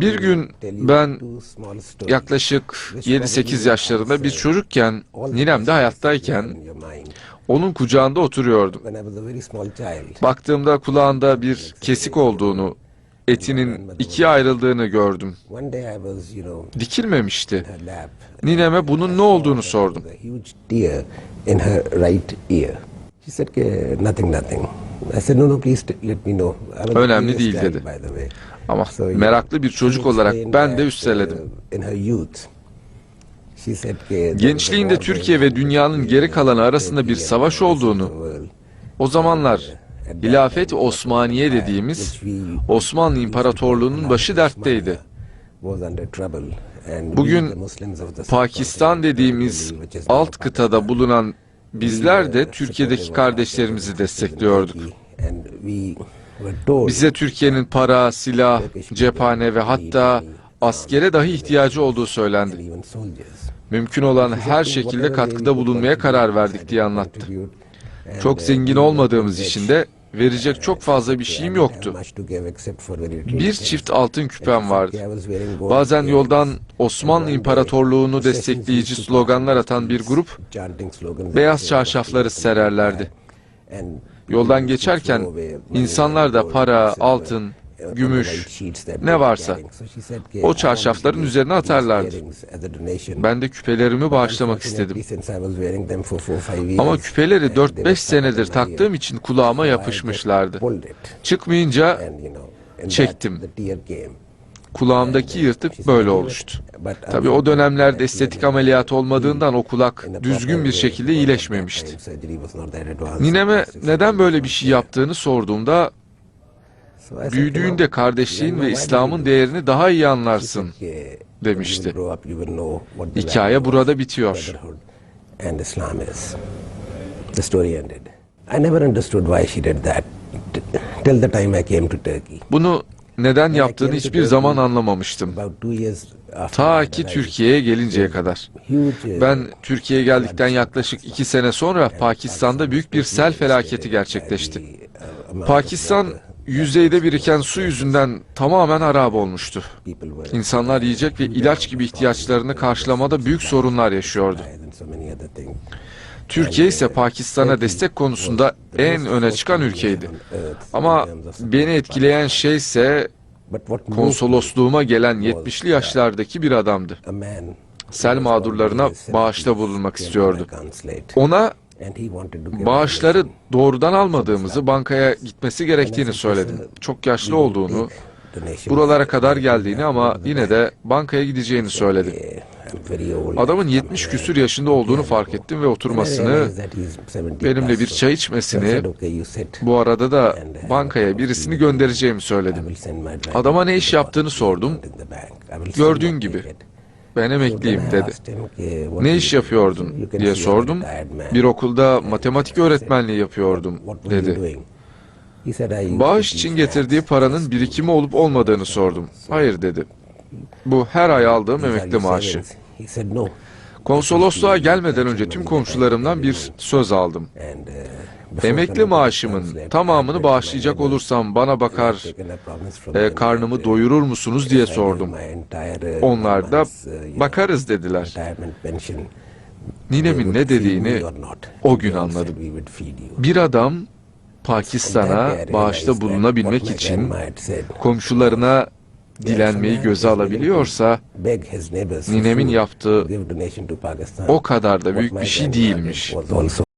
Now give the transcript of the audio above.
Bir gün ben yaklaşık 7-8 yaşlarında bir çocukken, ninem de hayattayken onun kucağında oturuyordum. Baktığımda kulağında bir kesik olduğunu, etinin ikiye ayrıldığını gördüm. Dikilmemişti. Nineme bunun ne olduğunu sordum. Önemli değil dedi. Ama meraklı bir çocuk olarak ben de üsteledim. Gençliğinde Türkiye ve dünyanın geri kalanı arasında bir savaş olduğunu, O zamanlar Hilafet Osmaniye dediğimiz Osmanlı İmparatorluğu'nun başı dertteydi. Bugün Pakistan dediğimiz alt kıtada bulunan bizler de Türkiye'deki kardeşlerimizi destekliyorduk. Bize Türkiye'nin para, silah, cephane ve hatta askere dahi ihtiyacı olduğu söylendi. Mümkün olan her şekilde katkıda bulunmaya karar verdik diye anlattı. Çok zengin olmadığımız için de verecek çok fazla bir şeyim yoktu. Bir çift altın küpem vardı. Bazen yoldan Osmanlı İmparatorluğunu destekleyici sloganlar atan bir grup beyaz çarşafları sererlerdi. Yoldan geçerken insanlar da para, altın, gümüş, ne varsa o çarşafların üzerine atarlardı. Ben de küpelerimi bağışlamak istedim. Ama küpeleri 4-5 senedir taktığım için kulağıma yapışmışlardı. Çıkmayınca çektim. Kulağımdaki yırtık böyle oluştu. Tabii o dönemlerde estetik ameliyat olmadığından o kulak düzgün bir şekilde iyileşmemişti. Nineme neden böyle bir şey yaptığını sorduğumda büyüdüğünde kardeşliğin ve İslam'ın değerini daha iyi anlarsın demişti. Hikaye burada bitiyor. The story ended. I never understood why she did that t- till the time I came to Turkey. Bunu neden yaptığını hiçbir zaman anlamamıştım. Ta ki Türkiye'ye gelinceye kadar. huge, Ben Türkiye'ye geldikten yaklaşık iki sene sonra Pakistan'da büyük bir sel felaketi gerçekleşti. Pakistan yüzeyde biriken su yüzünden tamamen harap olmuştu. İnsanlar yiyecek ve ilaç gibi ihtiyaçlarını karşılamada büyük sorunlar yaşıyordu. Türkiye ise Pakistan'a destek konusunda en öne çıkan ülkeydi. Ama beni etkileyen şey ise konsolosluğuma gelen 70'li yaşlardaki bir adamdı. Sel mağdurlarına bağışta bulunmak istiyordu. Ona bağışları doğrudan almadığımızı, bankaya gitmesi gerektiğini söyledim. Çok yaşlı olduğunu, buralara kadar geldiğini ama yine de bankaya gideceğini söyledi. I'm very old. Adamın 70 küsür yaşında olduğunu fark ettim ve oturmasını, benimle bir çay içmesini, bu arada da bankaya birisini göndereceğimi söyledim. Adama ne iş yaptığını sordum. Gördüğün gibi. Ben emekliyim dedi. Ne iş yapıyordun diye sordum. Bir okulda matematik öğretmenliği yapıyordum dedi. Bağış için getirdiği paranın birikimi olup olmadığını sordum. Hayır dedi. Bu her ay aldığım emekli maaşı. Konsolosluğa gelmeden önce tüm komşularımdan bir söz aldım. Emekli maaşımın tamamını bağışlayacak olursam bana bakar, e, karnımı doyurur musunuz diye sordum. Onlar da bakarız dediler. Ninemin ne dediğini o gün anladım. Bir adam Pakistan'a bağışta bulunabilmek için komşularına dilenmeyi göze alabiliyorsa ninemin yaptığı o kadar da büyük bir şey değilmiş.